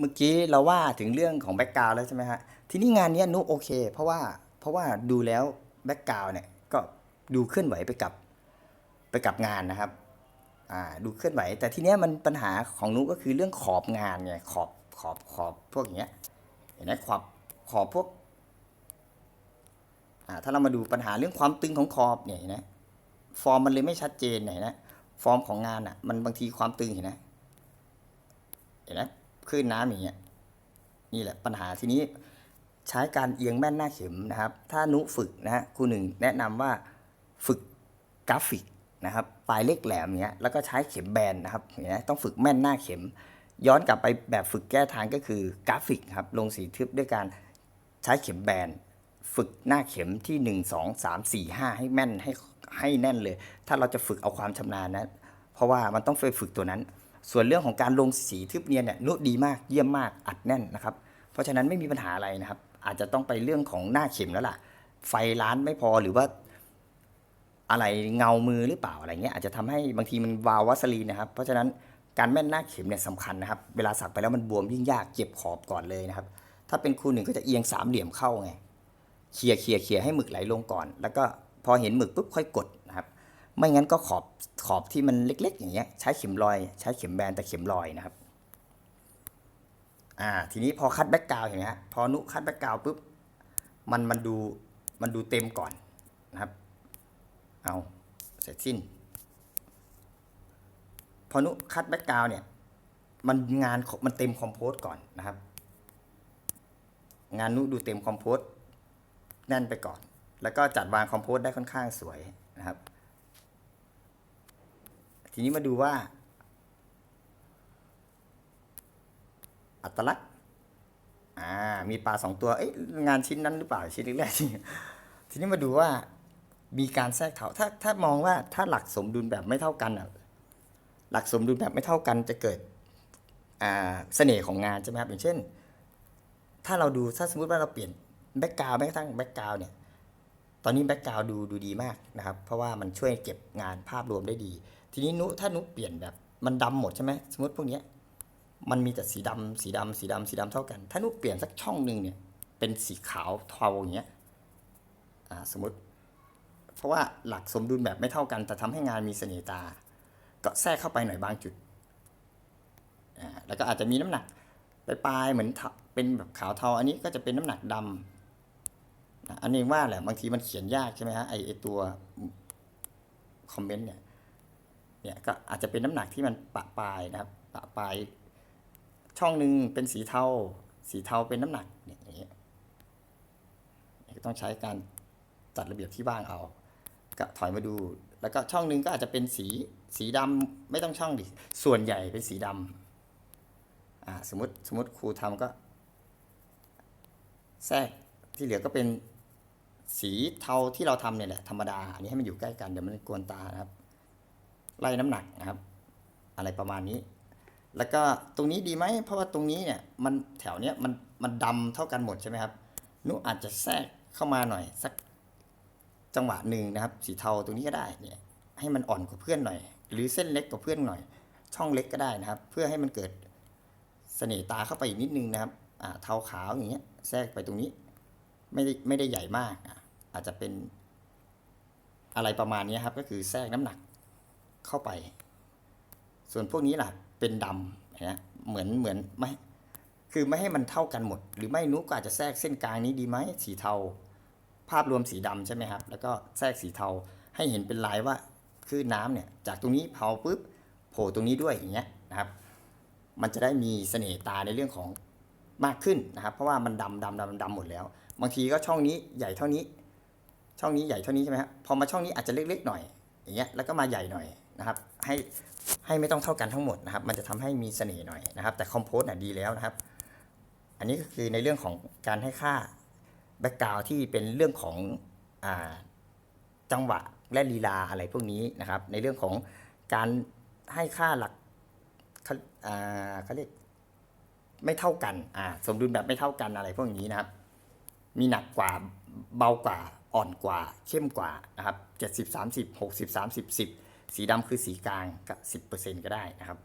เมื่อกี้เราว่าถึงเรื่องของแบ็กกราวแล้วใช่ไหมฮะทีนี้งานนี้นุโอเค เพราะว่าเพราะว่าดูแล้วแบ็กกราวเนี่ยก็ดูเคลื่อนไหวไปกับไปกับงานนะครับอ่าดูเคลื่อนไหว แต่ทีเนี้ยมันปัญหาของนุก็คือเรื่องขอบงานไงขอบขอบขอบพวกอย่างเงี้ยเห็นไหมขอบขอบพวกอ่าถ้าเรามาดูปัญหาเรื่องความตึงของขอบเนี่ยนไหมฟอร์มมันเลยไม่ชัดเจนเนี่ยเห็นไหมฟอร์มของงานอะมันบางทีความตึงเห็นไหมเห็นไหม คลื่นน้ำอย่างเงี้ยนี่แหละปัญหาทีนี้ใช้การเอียงแม่นหน้าเข็มนะครับ ถ้านุฝึกนะฮะครูหนึ่งแนะนำว่าฝึกกราฟิกนะครับปลายเล็กแหลมเนี้ยแล้วก็ใช้เข็มแบนนะครับเห็นไหมต้องฝึกแม่นหน้าเข็ม ย้อนกลับไปแบบฝึกแก้ทางก็คือกราฟิกครับลงสีทึบด้วยการใช้เข็มแบนฝึกหน้าเข็มที่ 1 2 3 4 5 ให้แม่นให้ให้แน่นเลย ถ้าเราจะฝึกเอาความชำนาญนะ เพราะว่ามันต้องไปฝึกตัวนั้น ส่วนเรื่องของการลงสีทึบเนียนเนี่ยนุดีมากเยี่ยมมากอัดแน่นนะครับ เพราะฉะนั้นไม่มีปัญหาอะไรนะครับ อาจจะต้องไปเรื่องของหน้าเข็มแล้วล่ะ ไฟร้านไม่พอหรือว่า อะไรเงามือหรือเปล่าอะไรเงี้ยอาจจะทำให้บางทีมันวาววัสลีนนะครับ เพราะฉะนั้นการแม่นหน้าเข็มเนี่ยสำคัญนะครับ เวลาสักไปแล้วมันบวมยิ่งยากเจ็บขอบก่อนเลยนะครับ ถ้าเป็นครูหนึ่งก็จะเอียงสามเหลี่ยมเข้าไงเคลียร์เคลียร์เคลียร์ให้หมึกไหลลงก่อน แล้วก็พอเห็นหมึกปุ๊บค่อยกด ไม่งั้นก็ขอบขอบที่มันเล็ก ๆ อย่างเงี้ยใช้เข็มรอย ใช้เข็มแบนแต่เข็มรอยนะครับอ่าทีนี้พอคัดแบ็กกราวเห็นไหมฮะพอนุคัดแบ็กกราวปุ๊บมันมันดูมันดูเต็มก่อนนะครับเอาเสร็จสิ้น พอนุคัดแบ็กกราวเนี่ยมันงานมันเต็มคอมโพสก่อนนะครับ งานนุดูเต็มคอมโพสแน่นไปก่อน แล้วก็จัดวางคอมโพสได้ค่อนข้างสวยนะครับ ทีนี้มาดูว่า อัตลักษณ์อ่ามีปลาสองตัวเอ๊ะงานชิ้นนั้นหรือเปล่าชิ้นแรกที่ทีนี้มาดูว่ามีการแทรกเถาถ้าถ้ามองว่าถ้าหลักสมดุลแบบไม่เท่ากันอะหลักสมดุลแบบไม่เท่ากันจะเกิดอ่าเสน่ห์ของงานใช่ไหมครับอย่างเช่น ถ้าเราดูถ้าสมมติว่าเราเปลี่ยนแบ็กกราวด์แม้กระทั่งแบ็กกราวด์เนี่ยตอนนี้แบ็กกราวด์ดูดูดีมากนะครับ เพราะว่ามันช่วยเก็บงานภาพรวมได้ดี ทีนี้นุถ้านุเปลี่ยนแบบ มันดำหมดใช่ไหมสมมติพวกเนี้ยมันมีแต่สีดำสีดำสีดำสีดำเท่ากัน ถ้านุเปลี่ยนสักช่องหนึ่งเนี่ย เป็นสีขาวเทาอย่างเงี้ยอ่าสมมติ เพราะว่าหลักสมดุลแบบไม่เท่ากัน แต่ทำให้งานมีเสน่ห์ตา ก็แทรกเข้าไปหน่อยบางจุดอ่าแล้วก็อาจจะมีน้ำหนักปลายๆเหมือนเป็นแบบขาวเทา อันนี้ก็จะเป็นน้ำหนักดำนะอันนี้ว่าแหละบางทีมันเขียนยากใช่ไหมฮะไอไอตัวคอมเมนต์เนี่ย เนี่ยก็อาจจะเป็นน้ำหนักที่มันปะปลายนะครับปะปลายช่องหนึ่งเป็นสีเทาสีเทาเป็นน้ำหนักอย่างเงี้ยต้องใช้การจัดระเบียบที่บ้างเอา ก็ถอยมาดู แล้วก็ช่องหนึ่งก็อาจจะเป็นสีสีดำไม่ต้องช่องดิส่วนใหญ่เป็นสีดำอ่าสมมติสมมติครูทำก็แทรกที่เหลือก็เป็นสีเทาที่เราทำเนี่ยแหละธรรมดา อันนี้ให้มันอยู่ใกล้กันเดี๋ยวมันกวนตานะครับ ไล่น้ำหนักนะครับ อะไรประมาณนี้ แล้วก็ตรงนี้ดีไหมเพราะว่าตรงนี้เนี่ยมันแถวเนี้ยมันมันดำเท่ากันหมดใช่ไหมครับนุอาจจะแทรกเข้ามาหน่อยสักจังหวะหนึ่งนะครับ สีเทาตรงนี้ก็ได้เนี่ยให้มันอ่อนกว่าเพื่อนหน่อย หรือเส้นเล็กกว่าเพื่อนหน่อย ช่องเล็กก็ได้นะครับ เพื่อให้มันเกิดเสน่ห์ตาเข้าไปอีกนิดนึงนะครับอ่าเทาขาวอย่างเงี้ยแทรกไปตรงนี้ ไม่ได้ไม่ได้ใหญ่มากอะอาจจะเป็นอะไรประมาณนี้ครับ ก็คือแทรกน้ำหนัก เข้าไป ส่วนพวกนี้ล่ะเป็นดำเห็นไหมเหมือนเหมือนไม่คือไม่ให้มันเท่ากันหมด หรือไม่นุก็อาจจะแทรกเส้นกลางนี้ดีไหมสีเทา ภาพรวมสีดำใช่ไหมครับ แล้วก็แทรกสีเทาให้เห็นเป็นลายว่าคือน้ำเนี่ยจากตรงนี้เผาปุ๊บโผล่ตรงนี้ด้วยอย่างเงี้ยนะครับ มันจะได้มีเสน่ห์ตาในเรื่องของมากขึ้นนะครับ เพราะว่ามันดำดำดำดำหมดแล้ว บางทีก็ช่องนี้ใหญ่เท่านี้ ช่องนี้ใหญ่เท่านี้ใช่ไหมครับพอมาช่องนี้อาจจะเล็กๆหน่อยอย่างเงี้ยแล้วก็มาใหญ่หน่อย นะครับให้ให้ไม่ต้องเท่ากันทั้งหมดนะครับ มันจะทำให้มีเสน่ห์หน่อยนะครับ แต่คอมโพสต์น่ะดีแล้วนะครับ อันนี้ก็คือในเรื่องของการให้ค่าแบ็กกราวที่เป็นเรื่องของอจังหวะและลีลาอะไรพวกนี้นะครับ ในเรื่องของการให้ค่าหลักเขาเขาเรียกไม่เท่ากันอ่าสมดุลแบบไม่เท่ากันอะไรพวกนี้นะครับ มีหนักกว่าเบากว่าอ่อนกว่า เข้มกว่านะครับ70 30 60 30 10สี สีดำคือสีกลางก็10%ก็ได้นะครับ